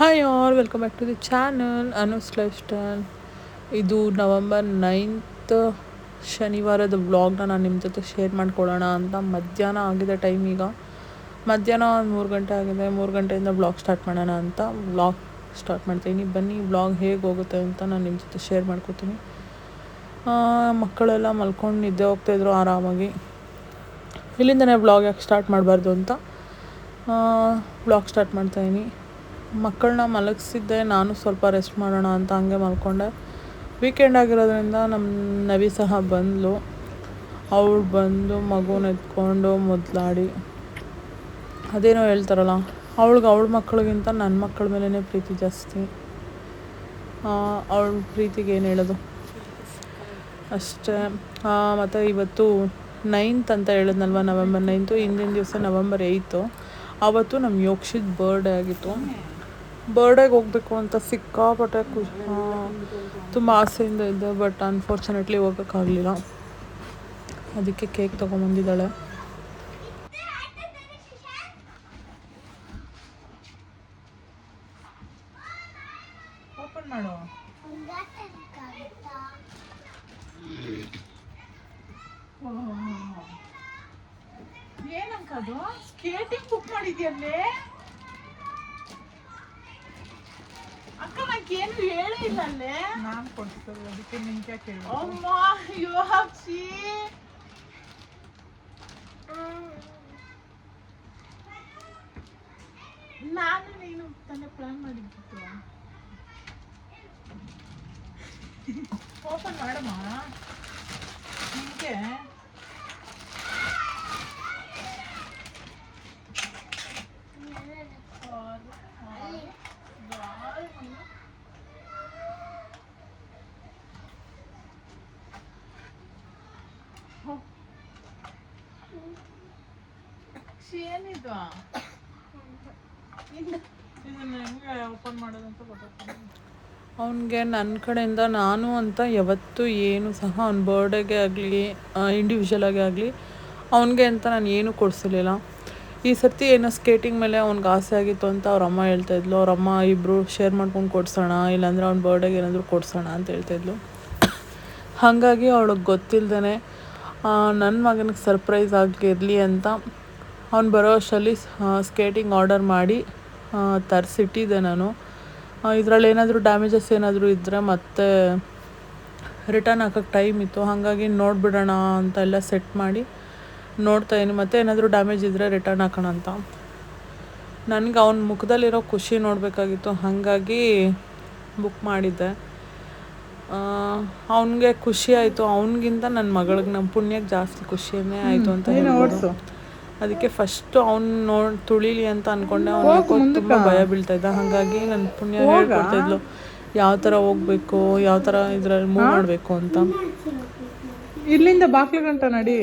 Hi are welcome back to the channel Anu's life ಇದು November ninth ಶನಿವಾರದ ವ್ಲಾಗ್ನ ನಾನು ನಿಮ್ಮ ಜೊತೆ ಶೇರ್ ಮಾಡ್ಕೊಳ್ಳೋಣ ಅಂತ ಮಧ್ಯಾಹ್ನ ಆಗಿದೆ ಟೈಮ್ ಈಗ. ಮಧ್ಯಾಹ್ನ ಒಂದು ಮೂರು ಗಂಟೆ ಆಗಿದೆ. ಮೂರು ಗಂಟೆಯಿಂದ ಬ್ಲಾಗ್ ಸ್ಟಾರ್ಟ್ ಮಾಡೋಣ ಅಂತ ವ್ಲಾಗ್ ಸ್ಟಾರ್ಟ್ ಮಾಡ್ತೀನಿ ಬನ್ನಿ ಬ್ಲಾಗ್ ಹೇಗೆ ಹೋಗುತ್ತೆ ಅಂತ ನಾನು ನಿಮ್ಮ ಜೊತೆ ಶೇರ್ ಮಾಡ್ಕೋತೀನಿ. ಮಕ್ಕಳೆಲ್ಲ ಮಲ್ಕೊಂಡು ನಿದ್ದೆ ಹೋಗ್ತಾಯಿದ್ರು ಆರಾಮಾಗಿ. ಇಲ್ಲಿಂದನೇ ಬ್ಲಾಗ್ ಯಾಕೆ ಸ್ಟಾರ್ಟ್ ಮಾಡಬಾರ್ದು ಅಂತ ಬ್ಲಾಗ್ ಸ್ಟಾರ್ಟ್ ಮಾಡ್ತಾಯಿದ್ದೀನಿ ಮಕ್ಕಳನ್ನ ಮಲಗಿಸಿದ್ದೆ, ನಾನು ಸ್ವಲ್ಪ ರೆಸ್ಟ್ ಮಾಡೋಣ ಅಂತ ಹಂಗೆ ಮಲ್ಕೊಂಡೆ. ವೀಕೆಂಡ್ ಆಗಿರೋದ್ರಿಂದ ನಮ್ಮ ನವಿ ಸಹ ಬಂದಳು ಅವಳು ಬಂದು ಮಗುನ ಎತ್ಕೊಂಡು ಮೊದಲಾಡಿ. ಅದೇನೋ ಹೇಳ್ತಾರಲ್ಲ, ಅವಳಿಗೆ ಅವಳ ಮಕ್ಕಳಿಗಿಂತ ನನ್ನ ಮಕ್ಕಳ ಮೇಲೇ ಪ್ರೀತಿ ಜಾಸ್ತಿ. ಅವಳ ಪ್ರೀತಿಗೆ ಏನು ಹೇಳೋದು? ಅಷ್ಟೇ. ಮತ್ತು ಇವತ್ತು ನೈನ್ತ್ ಅಂತ ಹೇಳಿದ್ನಲ್ವ ನವೆಂಬರ್ ನೈನ್ತು ಹಿಂದಿನ ದಿವಸ ನವೆಂಬರ್ ಏಯ್ತು ಆವತ್ತು ನಮ್ಮ ಯೋಕ್ಷಿತ್ ಬರ್ಡೇ ಆಗಿತ್ತು. ಬರ್ಡೇಗೆ ಹೋಗ್ಬೇಕು ಅಂತ ಸಿಕ್ಕಾಪಟ್ಟೆ ಖುಷಿ. ತುಂಬ ಆಸೆಯಿಂದ ಇದ್ದೆ ಬಟ್ ಅನ್ಫಾರ್ಚುನೇಟ್ಲಿ ಹೋಗೋಕ್ಕಾಗಲಿಲ್ಲ. ಅದಕ್ಕೆ ಕೇಕ್ ತೊಗೊಂಬಂದಿದ್ದಾಳೆ. ಓಪನ್ ಮಾಡು. ಸ್ಕೇಟಿಂಗ್ ಬುಕ್ ಮಾಡಿದ್ಯಲ್ಲೇ? ಅಕ್ಕ ನಂಗೆ ಏನು ಹೇಳೇ ಇಲ್ಲ ಅಲ್ಲೇ ನಾನು ಕೊಡ್ತೀನಿ ಅದಕ್ಕೆ ನಿಂಗೆ ಕೇಳಿ ಅಮ್ಮ ಯು ಹ್ಯಾವ್ ಸಿ ನಾನು ನೀನು ತಾನೇ ಪ್ಲಾನ್ ಮಾಡಿದ್ದಿತ್ತು ಓಪನ್ ಮಾಡಮ್ಮ ನಿಂಗೆ ಏನಿದು? ಇದನ್ನ ಹೆಂಗೆ ಓಪನ್ ಅವನಿಗೆ ನನ್ನ ಕಡೆಯಿಂದ ನಾನು ಅಂತ ಯಾವತ್ತೂ ಏನು ಸಹ ಅವ್ನ ಬರ್ಡೇಗೆ ಆಗಲಿ ಇಂಡಿವಿಜುವಲ್ ಆಗಿ ಆಗಲಿ, ಅವನಿಗೆ ಅಂತ ನಾನು ಏನೂ ಕೊಡಿಸಿರ್ಲಿಲ್ಲ. ಈ ಸರ್ತಿ ಏನೋ ಸ್ಕೇಟಿಂಗ್ ಮೇಲೆ ಅವ್ನಿಗೆ ಆಸೆ ಆಗಿತ್ತು ಅಂತ ಅವ್ರ ಅಮ್ಮ ಹೇಳ್ತಾ ಇದ್ಲು. ಅವ್ರ ಅಮ್ಮ ಇಬ್ಬರು ಶೇರ್ ಮಾಡ್ಕೊಂಡು ಕೊಡ್ಸೋಣ, ಇಲ್ಲಾಂದ್ರೆ ಅವ್ನ ಬರ್ಡೇಗೆ ಏನಾದರೂ ಕೊಡ್ಸೋಣ ಅಂತ ಹೇಳ್ತಾಯಿದ್ಲು ಹಾಗಾಗಿ ಅವಳಿಗೆ ಗೊತ್ತಿಲ್ಲದೇ ನನ್ನ ಮಗನಿಗೆ ಸರ್ಪ್ರೈಸ್ ಆಗಿರಲಿ ಅಂತ ಅವ್ನು ಬರೋ ಅಷ್ಟರಲ್ಲಿ ಸ್ಕೇಟಿಂಗ್ ಆರ್ಡರ್ ಮಾಡಿ ತರಿಸಿಟ್ಟಿದ್ದೆ ನಾನು. ಇದರಲ್ಲಿ ಏನಾದರೂ ಡ್ಯಾಮೇಜಸ್ ಏನಾದರೂ ಇದ್ದರೆ ಮತ್ತೆ ರಿಟರ್ನ್ ಹಾಕೋಕ್ಕೆ ಟೈಮ್ ಇತ್ತು. ಹಾಗಾಗಿ ನೋಡಿಬಿಡೋಣ ಅಂತ ಎಲ್ಲ ಸೆಟ್ ಮಾಡಿ ನೋಡ್ತಾ ಇದೀನಿ ಮತ್ತೆ ಏನಾದರೂ ಡ್ಯಾಮೇಜ್ ಇದ್ದರೆ ರಿಟರ್ನ್ ಹಾಕೋಣ ಅಂತ. ನನಗೆ ಅವ್ನ ಮುಖದಲ್ಲಿರೋ ಖುಷಿ ನೋಡಬೇಕಾಗಿತ್ತು. ಹಾಗಾಗಿ ಬುಕ್ ಮಾಡಿದ್ದೆ. ಅವನಿಗೆ ಖುಷಿ ಆಯಿತು. ಅವನಿಗಿಂತ ನನ್ನ ಮಗಳಿಗೆ ನಮ್ಮ ಪುಣ್ಯಕ್ಕೆ ಜಾಸ್ತಿ ಖುಷಿಯೇ ಆಯಿತು ಅಂತ ಹೇಳ್ಬೋದು. ಅದಕ್ಕೆ ಫಸ್ಟ್ ಅವ್ನು ನೋಡ್ ತುಳಿಲಿ ಅಂತ ಅನ್ಕೊಂಡೆ. ಅವ್ನ ತುಂಬ ಭಯ ಬೀಳ್ತಾ ಇದ್ದ. ಹಾಗಾಗಿ ನನ್ನ ಪುಣ್ಯ ಹೇಳ್ಕೊಡ್ತಾ ಇದ್ಲು ಯಾವ ಥರ ಹೋಗ್ಬೇಕು ಯಾವ ಥರ ಇದ್ರಲ್ಲಿ ಮೂವ್ ಮಾಡಬೇಕು ಅಂತ. ಇಲ್ಲಿಂದ ಬಾಕ್ಲ ಗಂಟ ನಡಿ.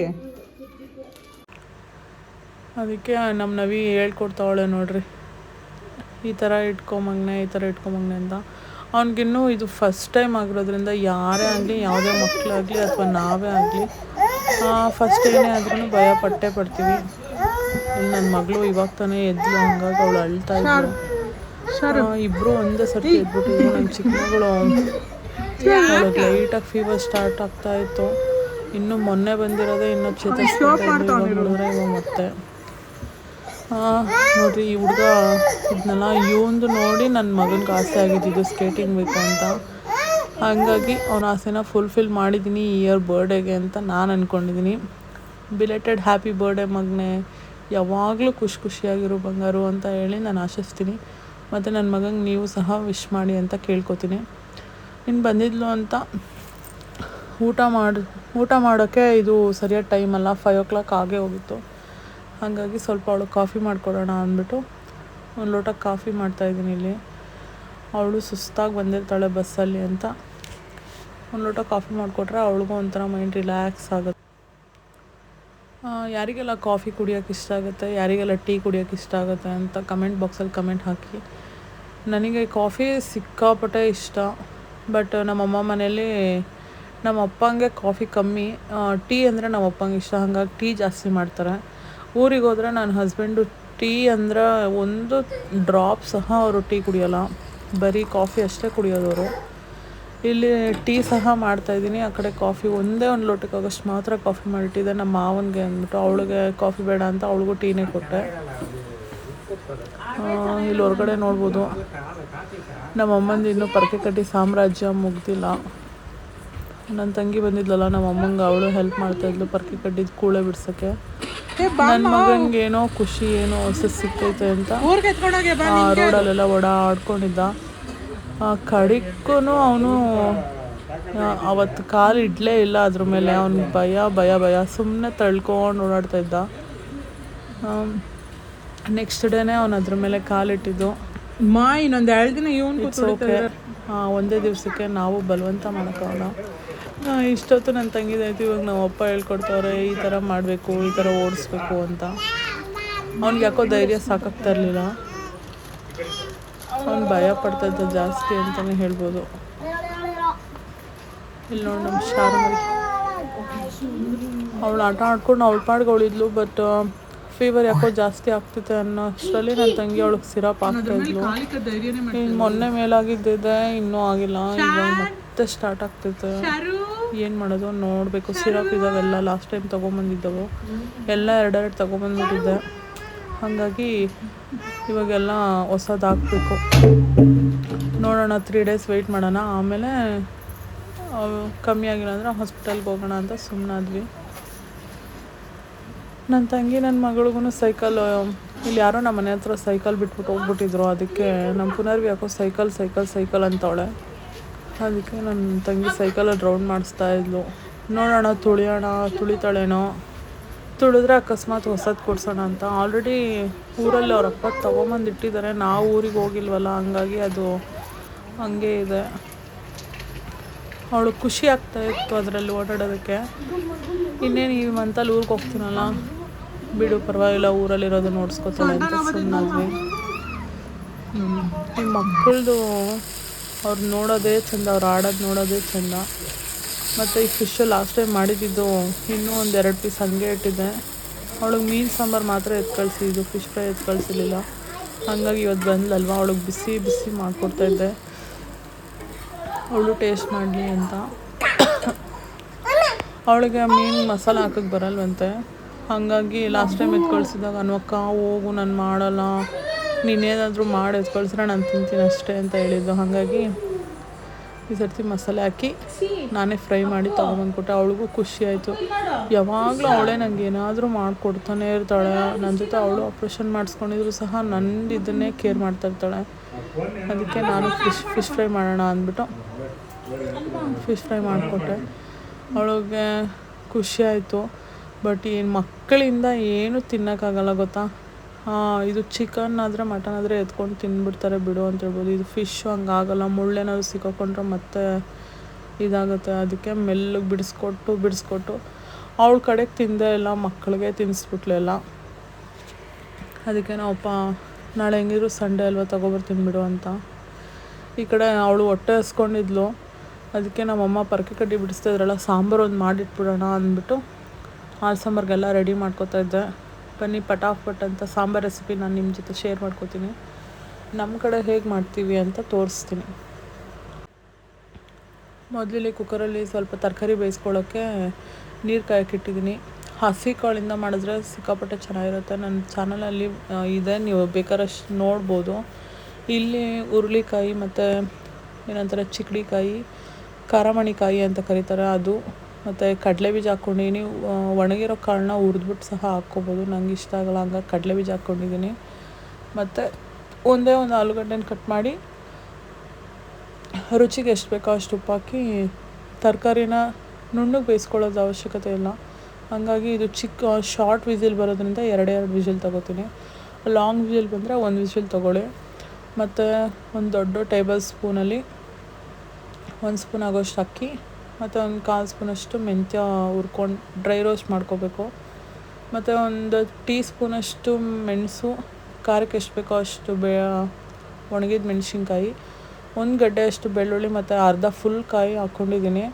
ಅದಕ್ಕೆ ನಮ್ಮ ನವಿ ಹೇಳ್ಕೊಡ್ತಾವಳೆ ನೋಡ್ರಿ. ಈ ಥರ ಇಟ್ಕೊಂಬಂಗ್ನೆ ಈ ಥರ ಇಟ್ಕೊಂಬಂಗ್ನೆ ಅಂತ. ಅವ್ನಿಗಿನ್ನೂ ಇದು ಫಸ್ಟ್ ಟೈಮ್ ಆಗಿರೋದ್ರಿಂದ ಯಾರೇ ಆಗಲಿ ಯಾವುದೇ ಮಕ್ಕಳಾಗಲಿ ಅಥವಾ ನಾವೇ ಆಗಲಿ ಫಸ್ಟ್ ಏನೇ ಆದ್ರೂ ಭಯ ಪಟ್ಟೆ ಪಡ್ತೀವಿ. ನನ್ನ ಮಗಳು ಇವಾಗ ತಾನೇ ಎದ್ಲು ಹಂಗಾಗಿ ಅವಳು ಅಳ್ತಾ ಇದ್ಲು. ಇಬ್ರು ಒಂದೇ ಸರ್ತಿ ಎದ್ಬಿಟ್ಟಿದ್ರು. ನನ್ನ ಚಿಕ್ಕ ಮಗಳು ಅವಳಿಗೆ ಲೈಟಾಗಿ ಫೀವರ್ ಸ್ಟಾರ್ಟ್ ಆಗ್ತಾ ಇತ್ತು. ಇನ್ನು ಮೊನ್ನೆ ಬಂದಿರೋದೇ ಇನ್ನು ಚೇತರಿಸ್ಕೊಂಡ್ರೆ ಇವಾಗ ಮತ್ತೆ. ನೋಡ್ರಿ ಈ ಹುಡುಗ ಇದನ್ನೆಲ್ಲ ಇವಂದು ನೋಡಿ ನನ್ನ ಮಗನಿಗೆ ಆಸೆ ಆಗಿದ್ದು ಸ್ಕೇಟಿಂಗ್ ಬೇಕು ಅಂತ. ಹಾಗಾಗಿ ಅವನ ಆಸೆನ ಫುಲ್ಫಿಲ್ ಮಾಡಿದ್ದೀನಿ ಈ ಇಯರ್ ಬರ್ಡೇಗೆ ಅಂತ ನಾನು ಅಂದ್ಕೊಂಡಿದ್ದೀನಿ ಬಿಲೆಟೆಡ್ ಹ್ಯಾಪಿ ಬರ್ಡೇ ಮಗನೇ. ಯಾವಾಗಲೂ ಖುಷಿ ಖುಷಿಯಾಗಿರೋ ಬಂಗಾರು ಅಂತ ಹೇಳಿ ನಾನು ಆಶಿಸ್ತೀನಿ. ಮತ್ತು ನನ್ನ ಮಗಂಗೆ ನೀವು ಸಹ ವಿಶ್ ಮಾಡಿ ಅಂತ ಕೇಳ್ಕೊತೀನಿ. ಇನ್ನು ಬಂದಿದ್ಲು ಅಂತ ಊಟ ಮಾಡಿ, ಊಟ ಮಾಡೋಕ್ಕೆ ಇದು ಸರಿಯಾದ ಟೈಮ್ ಅಲ್ಲ ಫೈವ್ ಓ ಕ್ಲಾಕ್ ಆಗೇ ಹೋಗಿತ್ತು. ಹಾಗಾಗಿ ಸ್ವಲ್ಪ ಅವಳು ಕಾಫಿ ಮಾಡಿಕೊಡೋಣ ಅಂದ್ಬಿಟ್ಟು ಒಂದು ಲೋಟ ಕಾಫಿ ಮಾಡ್ತಾಯಿದ್ದೀನಿ ಇಲ್ಲಿ. ಅವಳು ಸುಸ್ತಾಗಿ ಬಂದಿರ್ತಾಳೆ ಬಸ್ಸಲ್ಲಿ ಅಂತ. ಒಂದು ಲೋಟ ಕಾಫಿ ಮಾಡಿಕೊಟ್ರೆ ಅವಳಿಗೂ ಒಂಥರ ಮೈಂಡ್ ರಿಲ್ಯಾಕ್ಸ್ ಆಗುತ್ತೆ. ಯಾರಿಗೆಲ್ಲ ಕಾಫಿ ಕುಡಿಯೋಕೆ ಇಷ್ಟ ಆಗುತ್ತೆ, ಯಾರಿಗೆಲ್ಲ ಟೀ ಕುಡಿಯೋಕೆ ಇಷ್ಟ ಆಗುತ್ತೆ ಅಂತ ಕಮೆಂಟ್ ಬಾಕ್ಸಲ್ಲಿ ಕಮೆಂಟ್ ಹಾಕಿ. ನನಗೆ ಕಾಫಿ ಸಿಕ್ಕಾಪಟ್ಟೆ ಇಷ್ಟ ಬಟ್ ನಮ್ಮಮ್ಮ ಮನೇಲಿ ನಮ್ಮ ಅಪ್ಪಂಗೆ ಕಾಫಿ ಕಮ್ಮಿ. ಟೀ ಅಂದರೆ ನಮ್ಮ ಅಪ್ಪಂಗೆ ಇಷ್ಟ, ಹಾಗಾಗಿ ಟೀ ಜಾಸ್ತಿ ಮಾಡ್ತಾರೆ. ಊರಿಗೆ ಹೋದರೆ ನನ್ನ ಹಸ್ಬೆಂಡು ಟೀ ಅಂದ್ರೆ ಒಂದು ಡ್ರಾಪ್ ಸಹ ಅವರು ಟೀ ಕುಡಿಯೋಲ್ಲ, ಬರೀ ಕಾಫಿ ಅಷ್ಟೇ ಕುಡಿಯೋದು ಅವರು ಇಲ್ಲಿ ಟೀ ಸಹ ಮಾಡ್ತಾಯಿದ್ದೀನಿ ಆ ಕಡೆ ಕಾಫಿ ಒಂದೇ ಒಂದು ಲೋಟಕ್ಕೆ ಆಗೋಷ್ಟು ಮಾತ್ರ ಕಾಫಿ ಮಾಡಿಟ್ಟಿದ್ದೆ ನಮ್ಮ ಮಾವನಿಗೆ ಅಂದ್ಬಿಟ್ಟು ಅವಳಿಗೆ ಕಾಫಿ ಬೇಡ ಅಂತ ಅವಳಿಗೂ ಟೀನೇ ಕೊಟ್ಟೆ. ಇಲ್ಲಿ ಹೊರಗಡೆ ನೋಡ್ಬೋದು. ನಮ್ಮ ಅಮ್ಮಂದು ಇನ್ನೂ ಪರಕೆ ಕಟ್ಟಿ ಸಾಮ್ರಾಜ್ಯ ಮುಗ್ದಿಲ್ಲ. ನನ್ನ ತಂಗಿ ಬಂದಿದ್ಲಲ್ಲ ನಮ್ಮ ಅಮ್ಮಂಗೆ ಅವಳು ಹೆಲ್ಪ್ ಮಾಡ್ತಾಯಿದ್ಲು ಪರ್ಕೆ ಕಟ್ಟಿದ್ದು ಕೂಳೆ ಬಿಡ್ಸೋಕ್ಕೆ. ನನ್ನ ಮಗನಿಗೆ ಏನೋ ಖುಷಿ ಏನೋ ಹೊಸ ಸಿಕ್ಕೈತೆ ಅಂತ. ರೋಡಲ್ಲೆಲ್ಲ ಓಡಾಡ್ಕೊಂಡಿದ್ದ. ಕಡಿಕ್ಕೂ ಅವನು ಅವತ್ತು ಕಾಲು ಇಡಲೇ ಇಲ್ಲ ಅದ್ರ ಮೇಲೆ. ಅವನು ಭಯ ಭಯ ಭಯ. ಸುಮ್ಮನೆ ತಳ್ಕೊಂಡು ಓಡಾಡ್ತಾ ಇದ್ದ. ನೆಕ್ಸ್ಟ್ ಡೇನೇ ಅವನು ಅದ್ರ ಮೇಲೆ ಕಾಲಿಟ್ಟಿದ್ದು ಮಾ ಇನ್ನೊಂದು ಎರಡು ದಿನ ಇವನು ಹಾಂ ಒಂದೇ ದಿವಸಕ್ಕೆ ನಾವು ಬಲವಂತ ಮಾಡೋಕ್ಕಾಗಲ್ಲ ಆ, ಇಷ್ಟೊತ್ತು ನನ್ನ ತಂಗಿದಾಯ್ತು ಇವಾಗ ನಮ್ಮ ಅಪ್ಪ ಹೇಳ್ಕೊಡ್ತವ್ರೆ ಈ ಥರ ಮಾಡಬೇಕು ಈ ಥರ ಓಡಿಸ್ಬೇಕು ಅಂತ. ಅವ್ನಿಗೆ ಯಾಕೋ ಧೈರ್ಯ ಸಾಕಾಗ್ತಾ ಇರಲಿಲ್ಲ. ಅವ್ನು ಭಯ ಪಡ್ತಾ ಇದ್ದ ಜಾಸ್ತಿ ಅಂತಲೇ ಹೇಳ್ಬೋದು. ಇಲ್ಲಿ ನೋಡಿ ನಮ್ಮ ಶಾರಮರಿ ಅವಳು ಆಟ ಆಡ್ಕೊಂಡು ಅವಳ ಪಾಡ್ಗೆ ಅವಳಿದ್ಲು ಬಟ್ ಫೀವರ್ ಯಾಕೋ ಜಾಸ್ತಿ ಆಗ್ತಿದೆ ಅನ್ನೋ ಅಷ್ಟರಲ್ಲಿ ನನ್ನ ತಂಗಿ ಅವಳಿಗೆ ಸಿರಪ್ ಆಗ್ತಾ ಇದ್ಲು ಇನ್ನು ಮೊನ್ನೆ ಮೇಲಾಗಿದ್ದಿದೆ ಇನ್ನೂ ಆಗಿಲ್ಲ. ಈಗ ಮತ್ತೆ ಸ್ಟಾರ್ಟ್ ಆಗ್ತೈತೆ ಏನು ಮಾಡೋದು ನೋಡಬೇಕು ಸಿರಪ್ ಇದಾವೆಲ್ಲ ಲಾಸ್ಟ್ ಟೈಮ್ ತೊಗೊಂಬಂದಿದ್ದವು. ಎಲ್ಲ ಎರಡೆರಡು ತೊಗೊಂಬಂದ್ಬಿಟ್ಟಿದ್ದೆ. ಹಾಗಾಗಿ ಇವಾಗೆಲ್ಲ ಹೊಸದು ನೋಡೋಣ ತ್ರೀ ಡೇಸ್ ವೆಯ್ಟ್ ಮಾಡೋಣ. ಆಮೇಲೆ ಕಮ್ಮಿ ಆಗಿಲ್ಲ ಅಂದರೆ ಹಾಸ್ಪಿಟಲ್ಗೆ ಹೋಗೋಣ ಅಂತ ಸುಮ್ಮನಾದ್ವಿ ನನ್ನ ತಂಗಿ ನನ್ನ ಮಗಳಿಗೂ ಸೈಕಲ್ ಇಲ್ಲಿ ಯಾರೋ ನಮ್ಮ ಮನೆ ಹತ್ರ ಸೈಕಲ್ ಬಿಟ್ಬಿಟ್ಟು ಹೋಗ್ಬಿಟ್ಟಿದ್ರು. ಅದಕ್ಕೆ ನಮ್ಮ ಪುನರ್ವಿ ಯಾಕೋ ಸೈಕಲ್ ಸೈಕಲ್ ಸೈಕಲ್ ಅಂತವಳೆ. ಅದಕ್ಕೆ ನನ್ನ ತಂಗಿ ಸೈಕಲಲ್ಲಿ ರೌಂಡ್ ಮಾಡಿಸ್ತಾ ಇದ್ಲು. ನೋಡೋಣ, ತುಳಿಯೋಣ, ತುಳಿತಾಳೇನೋ. ತುಳಿದ್ರೆ ಅಕಸ್ಮಾತ್ ಹೊಸದು ಕೊಡ್ಸೋಣ ಅಂತ. ಆಲ್ರೆಡಿ ಊರಲ್ಲಿ ಅವ್ರ ಅಪ್ಪ ತೊಗೊಂಬಂದು ಇಟ್ಟಿದ್ದಾರೆ ನಾವು ಊರಿಗೆ ಹೋಗಿಲ್ವಲ್ಲ, ಹಂಗಾಗಿ ಅದು ಹಂಗೆ ಇದೆ. ಅವಳು ಖುಷಿ ಆಗ್ತಾ ಇತ್ತು ಅದರಲ್ಲಿ ಓಡಾಡೋದಕ್ಕೆ. ಇನ್ನೇನು ಈ ಮಂತಲ್ಲಿ ಊರಿಗೆ ಹೋಗ್ತೀನಲ್ಲ? ಬಿಡು, ಪರವಾಗಿಲ್ಲ ಊರಲ್ಲಿರೋದು ನೋಡ್ಸ್ಕೊತಾಳೆ ಅಂತ ಸುಮ್ಮನಾದ್ವಿ ಈ ಮಕ್ಕಳದು ಅವ್ರು ನೋಡೋದೇ ಚಂದ, ಅವ್ರು ಆಡೋದು ನೋಡೋದೇ ಚಂದ. ಮತ್ತು ಈ ಫಿಶ್ ಲಾಸ್ಟ್ ಟೈಮ್ ಮಾಡಿದ್ದಿದ್ದು ಇನ್ನೂ ಒಂದು ಎರಡು ಪೀಸ್ ಹಂಗೆ ಇಟ್ಟಿದ್ದೆ. ಅವಳಿಗೆ ಮೀನು ಸಾಂಬಾರು ಮಾತ್ರ ಎತ್ತು ಕಳಿಸಿದ್ದು ಫಿಶ್ ಫ್ರೈ ಎತ್ತು ಕಳಿಸಿರ್ಲಿಲ್ಲ. ಹಾಗಾಗಿ ಇವತ್ತು ಬಂದಲಲ್ವ? ಅವಳಿಗೆ ಬಿಸಿ ಬಿಸಿ ಮಾಡಿಕೊಡ್ತಾ ಇದ್ದೆ. ಅವಳು ಟೇಸ್ಟ್ ಮಾಡಲಿ ಅಂತ. ಅವಳಿಗೆ ಮೀನು ಮಸಾಲ ಹಾಕಕ್ಕೆ ಬರಲ್ವಂತೆ. ಹಾಗಾಗಿ ಲಾಸ್ಟ್ ಟೈಮ್ ಎತ್ತು ಕಳಿಸಿದಾಗ ಅನ್ವಕ್ಕ ಹೋಗು, ನಾನು ಮಾಡಲ್ಲ. ನೀನೇನಾದರೂ ಮಾಡಿ, ಎತ್ತು ನಾನು ತಿಂತೀನಿ ಅಷ್ಟೇ ಅಂತ ಹೇಳಿದ್ದು. ಹಾಗಾಗಿ ಈ ಸರ್ತಿ ಮಸಾಲೆ ಹಾಕಿ ನಾನೇ ಫ್ರೈ ಮಾಡಿ ತೊಗೊಂಬಂದ್ಕೊಟ್ಟೆ ಅವಳಿಗೂ ಖುಷಿ ಆಯಿತು. ಯಾವಾಗಲೂ ಅವಳೇ ನನಗೆ ಏನಾದರೂ ಮಾಡಿಕೊಡ್ತಾನೆ ಇರ್ತಾಳೆ. ನನ್ನ ಜೊತೆ ಅವಳು ಆಪ್ರೇಷನ್ ಮಾಡಿಸ್ಕೊಂಡಿದ್ರು ಸಹ ನನ್ನ ಇದನ್ನೇ ಕೇರ್ ಮಾಡ್ತಾ ಇರ್ತಾಳೆ. ಅದಕ್ಕೆ ನಾನು ಫಿಶ್ ಫಿಶ್ ಫ್ರೈ ಮಾಡೋಣ ಅಂದ್ಬಿಟ್ಟು ಫಿಶ್ ಫ್ರೈ ಮಾಡಿಕೊಟ್ಟೆ. ಅವಳಿಗೆ ಖುಷಿ ಆಯಿತು. ಬಟ್ ಏನು ಮಕ್ಕಳಿಂದ ಏನು ತಿನ್ನೋಕ್ಕಾಗಲ್ಲ ಗೊತ್ತಾ? ಇದು ಚಿಕನ್ ಆದರೆ ಮಟನ್ ಆದರೆ ಎತ್ಕೊಂಡು ತಿಂದ್ಬಿಡ್ತಾರೆ ಬಿಡು ಅಂತ ಹೇಳ್ಬೋದು. ಇದು ಫಿಶ್ ಹಂಗಾಗಲ್ಲ ಮುಳ್ಳೇನಾದ್ರು ಸಿಕ್ಕಾಕೊಂಡ್ರೆ ಮತ್ತೆ ಇದಾಗುತ್ತೆ. ಅದಕ್ಕೆ ಮೆಲ್ಲಗೆ ಬಿಡಿಸ್ಕೊಟ್ಟು ಬಿಡಿಸ್ಕೊಟ್ಟು ಅವಳ ಕಡೆಗೆ ತಿಂದೇ ಇಲ್ಲ ಮಕ್ಕಳಿಗೆ ತಿನ್ನಿಸ್ಬಿಟ್ಲೆಲ್ಲ ಅದಕ್ಕೆ ನಾವಪ್ಪ ನಾಳೆ ಹೆಂಗಿದ್ರು ಸಂಡೇ ಅಲ್ವಾ, ತಗೊಬರ್ತೀನಿ ಬಿಡು ಅಂತ. ಈ ಕಡೆ ಅವಳು ಹೊಟ್ಟೆ ಹಸ್ಕೊಂಡಿದ್ಲು. ಅದಕ್ಕೆ ನಮ್ಮಮ್ಮ ಪರಕೆ ಕಡ್ಡಿ ಬಿಡಿಸ್ತಾ ಇದ್ರಲ್ಲ, ಸಾಂಬಾರು ಒಂದು ಮಾಡಿಟ್ಬಿಡೋಣ ಅಂದ್ಬಿಟ್ಟು ಆ ಸಾಂಬಾರಿಗೆಲ್ಲ ರೆಡಿ ಮಾಡ್ಕೊತಾ ಇದ್ದೆ. ಬನ್ನಿ ಪಟಾಫಟ್ ಅಂತ ಸಾಂಬಾರ್ ರೆಸಿಪಿ ನಾನು ನಿಮ್ಮ ಜೊತೆ ಶೇರ್ ಮಾಡ್ಕೋತೀನಿ. ನಮ್ಮ ಕಡೆ ಹೇಗೆ ಮಾಡ್ತೀವಿ ಅಂತ ತೋರಿಸ್ತೀನಿ. ಮೊದಲಿಲ್ಲಿ ಕುಕ್ಕರಲ್ಲಿ ಸ್ವಲ್ಪ ತರಕಾರಿ ಬೇಯಿಸ್ಕೊಳ್ಳೋಕ್ಕೆ ನೀರು ಕಾಯಕ್ಕಿಟ್ಟಿದ್ದೀನಿ ಹಸಿ ಕಾಳಿಂದ ಮಾಡಿದ್ರೆ ಸಿಕ್ಕಾಪಟ್ಟೆ ಚೆನ್ನಾಗಿರುತ್ತೆ. ನನ್ನ ಚಾನಲಲ್ಲಿ ಇದೆ. ನೀವು ಬೇಕಾದಷ್ಟು ನೋಡ್ಬೋದು. ಇಲ್ಲಿ ಹುರುಳಿಕಾಯಿ ಮತ್ತು ಏನಂತಾರೆ ಚಿಕ್ಕಡಿಕಾಯಿ ಖಾರಮಣಿಕಾಯಿ ಅಂತ ಕರೀತಾರೆ. ಅದು ಮತ್ತು ಕಡಲೆ ಬೀಜ ಹಾಕ್ಕೊಂಡಿದ್ದೀನಿ ಒಣಗಿರೋ ಕಾಳನ್ನ ಹುರಿದ್ಬಿಟ್ಟು ಸಹ ಹಾಕ್ಕೋಬೋದು. ನಂಗೆ ಇಷ್ಟ ಆಗಲ್ಲ ಹಂಗಾಗಿ ಕಡಲೆ ಬೀಜ ಹಾಕ್ಕೊಂಡಿದ್ದೀನಿ. ಮತ್ತು ಒಂದೇ ಒಂದು ಆಲೂಗಡ್ಡೆನ ಕಟ್ ಮಾಡಿ, ರುಚಿಗೆ ಎಷ್ಟು ಬೇಕೋ ಅಷ್ಟು ಉಪ್ಪು ಹಾಕಿ, ತರಕಾರಿನ ನುಣ್ಣಗೆ ಬೇಯಿಸ್ಕೊಳ್ಳೋದು ಅವಶ್ಯಕತೆ ಇಲ್ಲ. ಹಾಗಾಗಿ ಇದು ಚಿಕ್ಕ ಶಾರ್ಟ್ ವಿಸಿಲ್ ಬರೋದ್ರಿಂದ ಎರಡೇ ಎರಡು ವಿಸಿಲ್ ತೊಗೋತೀನಿ. ಲಾಂಗ್ ವಿಸಿಲ್ ಬಂದರೆ ಒಂದು ವಿಸಿಲ್ ತೊಗೊಳ್ಳಿ. ಮತ್ತು ಒಂದು ದೊಡ್ಡ ಟೇಬಲ್ ಸ್ಪೂನಲ್ಲಿ ಒಂದು ಸ್ಪೂನ್ ಆಗೋಷ್ಟು ಅಕ್ಕಿ ಮತ್ತು ಒಂದು ಕಾಲು ಸ್ಪೂನಷ್ಟು ಮೆಂತ್ಯ ಹುರ್ಕೊಂಡು ಡ್ರೈ ರೋಸ್ಟ್ ಮಾಡ್ಕೋಬೇಕು. ಮತ್ತು ಒಂದು ಟೀ ಸ್ಪೂನಷ್ಟು ಮೆಣಸು ಖಾರಕ್ಕೆ ಎಷ್ಟು ಬೇಕೋ ಅಷ್ಟು ಬೆ, ಒಣಗಿದ ಮೆಣಸಿನ್ಕಾಯಿ, ಒಂದು ಗಡ್ಡೆ ಅಷ್ಟು ಬೆಳ್ಳುಳ್ಳಿ ಮತ್ತು ಅರ್ಧ ಫುಲ್ ಕಾಯಿ ಹಾಕ್ಕೊಂಡಿದ್ದೀನಿ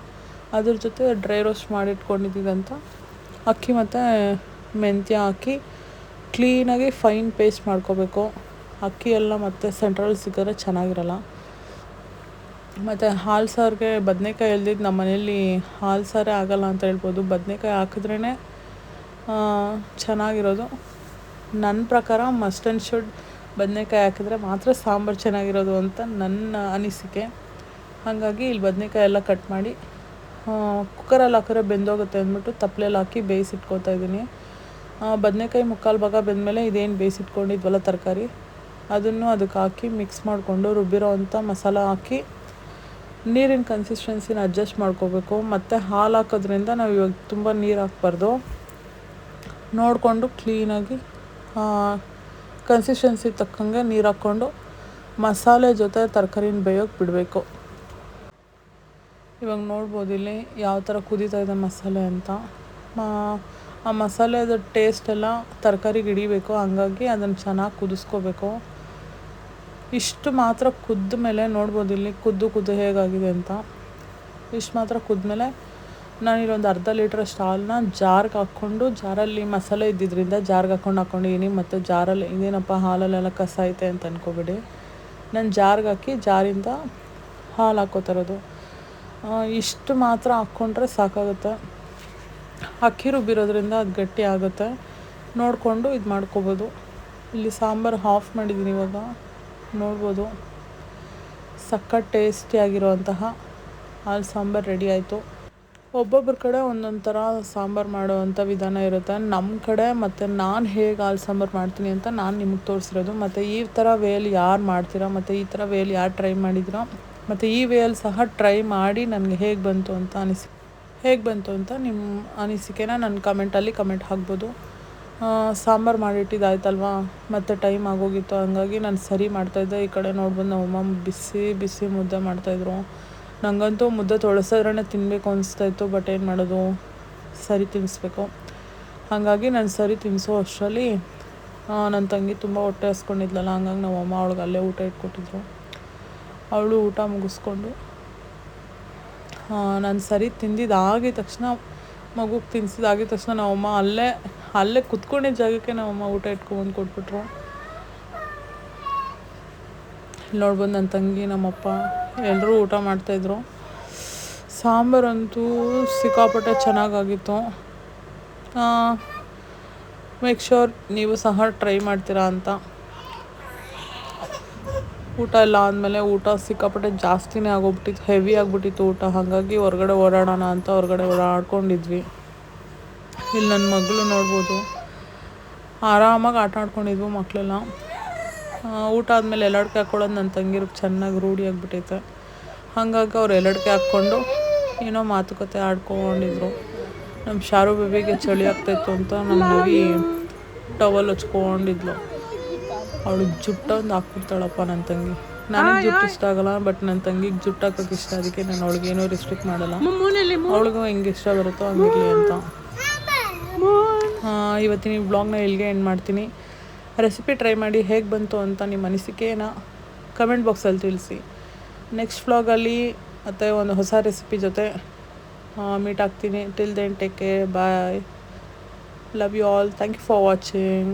ಅದ್ರ ಜೊತೆ ಡ್ರೈ ರೋಸ್ಟ್ ಮಾಡಿ ಇಟ್ಕೊಂಡಿದ್ದಂಥ ಅಕ್ಕಿ ಮತ್ತು ಮೆಂತ್ಯ ಹಾಕಿ ಕ್ಲೀನಾಗಿ ಫೈನ್ ಪೇಸ್ಟ್ ಮಾಡ್ಕೋಬೇಕು. ಅಕ್ಕಿ ಎಲ್ಲ ಮತ್ತು ಸೆಂಟ್ರಲ್ಲಿ ಸಿಕ್ಕಿದ್ರೆ ಚೆನ್ನಾಗಿರಲ್ಲ. ಮತ್ತು ಹಾಲು ಸಾರಿಗೆ ಬದನೇಕಾಯಿ ಇಲ್ದಿದ್ದು ನಮ್ಮ ಮನೇಲಿ ಹಾಲು ಸಾರೇ ಆಗಲ್ಲ ಅಂತ ಹೇಳ್ಬೋದು. ಬದನೇಕಾಯಿ ಹಾಕಿದ್ರೇ ಚೆನ್ನಾಗಿರೋದು. ನನ್ನ ಪ್ರಕಾರ ಮಸ್ಟ್ ಆ್ಯಂಡ್ ಶುಡ್ ಬದನೇಕಾಯಿ ಹಾಕಿದ್ರೆ ಮಾತ್ರ ಸಾಂಬಾರು ಚೆನ್ನಾಗಿರೋದು ಅಂತ ನನ್ನ ಅನಿಸಿಕೆ. ಹಾಗಾಗಿ ಇಲ್ಲಿ ಬದನೇಕಾಯಿ ಎಲ್ಲ ಕಟ್ ಮಾಡಿ ಕುಕ್ಕರಲ್ಲಿ ಹಾಕಿದ್ರೆ ಬೆಂದೋಗುತ್ತೆ ಅಂದ್ಬಿಟ್ಟು ತಪ್ಪಲೆಲ್ಲ ಹಾಕಿ ಬೇಯಿಸಿಟ್ಕೋತಾ ಇದ್ದೀನಿ. ಬದನೇಕಾಯಿ ಮುಕ್ಕಾಲು ಭಾಗ ಬೆಂದಮೇಲೆ ಇದೇನು ಬೇಯಿಸಿಟ್ಕೊಂಡಿದ್ವಲ್ಲ ತರಕಾರಿ, ಅದನ್ನು ಅದಕ್ಕೆ ಹಾಕಿ ಮಿಕ್ಸ್ ಮಾಡಿಕೊಂಡು ರುಬ್ಬಿರೋ ಅಂಥ ಮಸಾಲ ಹಾಕಿ ನೀರಿನ ಕನ್ಸಿಸ್ಟೆನ್ಸಿನ ಅಡ್ಜಸ್ಟ್ ಮಾಡ್ಕೋಬೇಕು. ಮತ್ತು ಹಾಲು ಹಾಕೋದ್ರಿಂದ ನಾವು ಇವಾಗ ತುಂಬ ನೀರು ಹಾಕ್ಬಾರ್ದು. ನೋಡಿಕೊಂಡು ಕ್ಲೀನಾಗಿ ಕನ್ಸಿಸ್ಟೆನ್ಸಿ ತಕ್ಕಂಗೆ ನೀರು ಹಾಕ್ಕೊಂಡು ಮಸಾಲೆ ಜೊತೆ ತರಕಾರಿನ ಬೇಯೋಕೆ ಬಿಡಬೇಕು. ಇವಾಗ ನೋಡ್ಬೋದು ಇಲ್ಲಿ ಯಾವ ಥರ ಕುದೀತಾ ಇದೆ ಮಸಾಲೆ ಅಂತ. ಆ ಮಸಾಲೆದ ಟೇಸ್ಟ್ ಎಲ್ಲ ತರಕಾರಿಗೆ ಹಿಡಿಬೇಕು. ಹಂಗಾಗಿ ಅದನ್ನು ಚೆನ್ನಾಗಿ ಕುದಿಸ್ಕೋಬೇಕು. ಇಷ್ಟು ಮಾತ್ರ ಕುದ್ದ ಮೇಲೆ ನೋಡ್ಬೋದು ಇಲ್ಲಿ. ಕುದ್ದು ಕುದ್ದು ಹೇಗಾಗಿದೆ ಅಂತ. ಇಷ್ಟು ಮಾತ್ರ ಕುದ್ಮೇಲೆ ನಾನಿಲ್ಲೊಂದು ಅರ್ಧ ಲೀಟ್ರಷ್ಟು ಹಾಲನ್ನ ಜಾರ್ಗೆ ಹಾಕ್ಕೊಂಡು ಜಾರಲ್ಲಿ ಮಸಾಲೆ ಇದ್ದಿದ್ದರಿಂದ ಜಾರ್ಗೆ ಹಾಕ್ಕೊಂಡು ಹಾಕ್ಕೊಂಡಿದ್ದೀನಿ ಮತ್ತು ಜಾರಲ್ಲಿ ಇದೇನಪ್ಪ ಹಾಲಲ್ಲೆಲ್ಲ ಕಸ ಐತೆ ಅಂತ ಅನ್ಕೋಬೇಡಿ. ನಾನು ಜಾರ್ಗೆ ಹಾಕಿ ಜಾರಿಂದ ಹಾಲು ಹಾಕೋತಾರದು ಇಷ್ಟು ಮಾತ್ರ ಹಾಕ್ಕೊಂಡ್ರೆ ಸಾಕಾಗುತ್ತೆ. ಅಕ್ಕಿ ರುಬ್ಬಿರೋದ್ರಿಂದ ಅದು ಗಟ್ಟಿ ಆಗುತ್ತೆ. ನೋಡಿಕೊಂಡು ಇದು ಮಾಡ್ಕೋಬೋದು. ಇಲ್ಲಿ ಸಾಂಬಾರು ಹಾಫ್ ಮಾಡಿದ್ದೀನಿ ಇವಾಗ. ನೋಡ್ಬೋದು. ಸಖತ್ ಟೇಸ್ಟಿಯಾಗಿರುವಂತಹ ಹಾಲು ಸಾಂಬಾರು ರೆಡಿ ಆಯಿತು. ಒಬ್ಬೊಬ್ಬರ ಕಡೆ ಒಂದೊಂದು ಥರ ಸಾಂಬಾರು ಮಾಡುವಂಥ ವಿಧಾನ ಇರುತ್ತೆ. ನಮ್ಮ ಕಡೆ ಮತ್ತು ನಾನು ಹೇಗೆ ಹಾಲು ಸಾಂಬಾರು ಮಾಡ್ತೀನಿ ಅಂತ ನಾನು ನಿಮಗೆ ತೋರಿಸಿರೋದು. ಮತ್ತು ಈ ಥರ ವೇಲ್ ಯಾರು ಮಾಡ್ತೀರಾ, ಮತ್ತು ಈ ಥರ ವೇಲ್ ಯಾರು ಟ್ರೈ ಮಾಡಿದ್ದೀರಾ ಮತ್ತು ಈ ವೇಲ್ ಸಹ ಟ್ರೈ ಮಾಡಿ ನನಗೆ ಹೇಗೆ ಬಂತು ಅಂತ ಅನಿಸಿ, ಹೇಗೆ ಬಂತು ಅಂತ ನಿಮ್ಮ ಅನಿಸಿಕೆನ ನನ್ನ ಕಮೆಂಟಲ್ಲಿ ಕಮೆಂಟ್ ಹಾಕ್ಬೋದು. ಸಾಂಬಾರು ಮಾಡಿಟ್ಟಿದ್ದಾಯ್ತಲ್ವಾ ಮತ್ತು ಟೈಮ್ ಆಗೋಗಿತ್ತು. ಹಂಗಾಗಿ ನಾನು ಸರಿ ಮಾಡ್ತಾಯಿದ್ದೆ ಈ ಕಡೆ ನೋಡ್ಬಂದು ನಮ್ಮಮ್ಮ ಬಿಸಿ ಬಿಸಿ ಮುದ್ದೆ ಮಾಡ್ತಾಯಿದ್ರು ನನಗಂತೂ ಮುದ್ದೆ ತೊಳಸಿದ್ರೆ ತಿನ್ನಬೇಕು ಅನಿಸ್ತಾಯಿತ್ತು ಬಟ್ ಏನು ಮಾಡೋದು? ಸರಿ ತಿನ್ನಿಸ್ಬೇಕು ಹಾಗಾಗಿ ನಾನು ಸರಿ ತಿನ್ನಿಸೋ ಅಷ್ಟರಲ್ಲಿ ನನ್ನ ತಂಗಿ ತುಂಬ ಹೊಟ್ಟೆ ಹಸ್ಕೊಂಡಿದ್ಲಲ್ಲ, ಹಂಗಾಗಿ ನಮ್ಮಮ್ಮ ಅವಳಿಗೆ ಅಲ್ಲೇ ಊಟ ಇಟ್ಕೊಟ್ಟಿದ್ರು. ಅವಳು ಊಟ ಮುಗಿಸ್ಕೊಂಡು ನಾನು ಸರಿ ತಿಂದಿದ್ದಾಗಿದ ತಕ್ಷಣ, ಮಗುಗೆ ತಿನ್ಸಿದಾಗಿದ ತಕ್ಷಣ ನಮ್ಮಮ್ಮ ಅಲ್ಲೇ ಅಲ್ಲೇ ಕುತ್ಕೊಂಡಿದ್ದ ಜಾಗಕ್ಕೆ ನಮ್ಮಮ್ಮ ಊಟ ಇಟ್ಕೊಂಡು ಕೊಟ್ಬಿಟ್ರು. ನೋಡ್ಬೋದು ನನ್ನ ತಂಗಿ, ನಮ್ಮಪ್ಪ ಎಲ್ಲರೂ ಊಟ ಮಾಡ್ತಾಯಿದ್ರು. ಸಾಂಬಾರಂತೂ ಸಿಕ್ಕಾಪಟ್ಟೆ ಚೆನ್ನಾಗಾಗಿತ್ತು. ಮೇಕ್ ಶೋರ್ ನೀವು ಸಹ ಟ್ರೈ ಮಾಡ್ತೀರಾ ಅಂತ. ಊಟ ಎಲ್ಲ ಆದಮೇಲೆ ಊಟ ಸಿಕ್ಕಾಪಟ್ಟೆ ಜಾಸ್ತಿನೇ ಆಗೋಗ್ಬಿಟ್ಟಿತ್ತು ಹೆವಿ ಆಗಿಬಿಟ್ಟಿತ್ತು ಊಟ. ಹಾಗಾಗಿ ಹೊರಗಡೆ ಓಡಾಡೋಣ ಅಂತ ಹೊರಗಡೆ ಓಡಾಡ್ಕೊಂಡಿದ್ವಿ. ಇಲ್ಲಿ ನನ್ನ ಮಗಳು ನೋಡ್ಬೋದು. ಆರಾಮಾಗಿ ಆಟ ಆಡ್ಕೊಂಡಿದ್ವು ಮಕ್ಕಳೆಲ್ಲ ಊಟ ಆದಮೇಲೆ ಎಲ್ಲಡ್ಕೆ ಹಾಕ್ಕೊಳ್ಳೋದು ನನ್ನ ತಂಗಿರಿಗೆ ಚೆನ್ನಾಗಿ ರೂಢಿ ಆಗಿಬಿಟ್ಟೈತೆ ಹಾಗಾಗಿ ಅವ್ರು ಎಲ್ಲಡ್ಕೆ ಹಾಕ್ಕೊಂಡು ಏನೋ ಮಾತುಕತೆ ಆಡ್ಕೊಂಡಿದ್ರು. ನಮ್ಮ ಶಾರು ಬೇಬಿಗೆ ಚಳಿ ಆಗ್ತಾಯಿತ್ತು ಅಂತ ನಮ್ಮ ನವಿ ಟವಲ್ ಹಚ್ಕೊಂಡಿದ್ಲು. ಅವಳು ಜುಟ್ಟೊಂದು ಹಾಕ್ಬಿಡ್ತಾಳಪ್ಪ ನನ್ನ ತಂಗಿ. ನನಗೆ ಜುಟ್ಟು ಇಷ್ಟ ಆಗಲ್ಲ ಬಟ್ ನನ್ನ ತಂಗಿಗೆ ಜುಟ್ಟು ಹಾಕೋಕೆ ಇಷ್ಟ ಅದಕ್ಕೆ ನಾನು ಅವಳಿಗೆ ಏನೂ ರೆಸ್ಟ್ರಿಕ್ಟ್ ಮಾಡಲ್ಲ. ಅವಳಿಗೂ ಹೆಂಗೆ ಇಷ್ಟ ಬರುತ್ತೋ ಹಂಗಿರಲಿ ಅಂತ. ಇವತ್ತಿನ ಬ್ಲಾಗ್ನ ಇಲ್ಲಿಗೆ ಎಂಡ್ ಮಾಡ್ತೀನಿ. ರೆಸಿಪಿ ಟ್ರೈ ಮಾಡಿ ಹೇಗೆ ಬಂತು ಅಂತ ನಿಮ್ಮ ಅನಿಸಿಕೆನ ಕಮೆಂಟ್ ಬಾಕ್ಸಲ್ಲಿ ತಿಳಿಸಿ. ನೆಕ್ಸ್ಟ್ ವ್ಲಾಗಲ್ಲಿ ಮತ್ತು ಒಂದು ಹೊಸ ರೆಸಿಪಿ ಜೊತೆ ಮೀಟ್ ಆಗ್ತೀನಿ. Till then take care bye love you all thank you for watching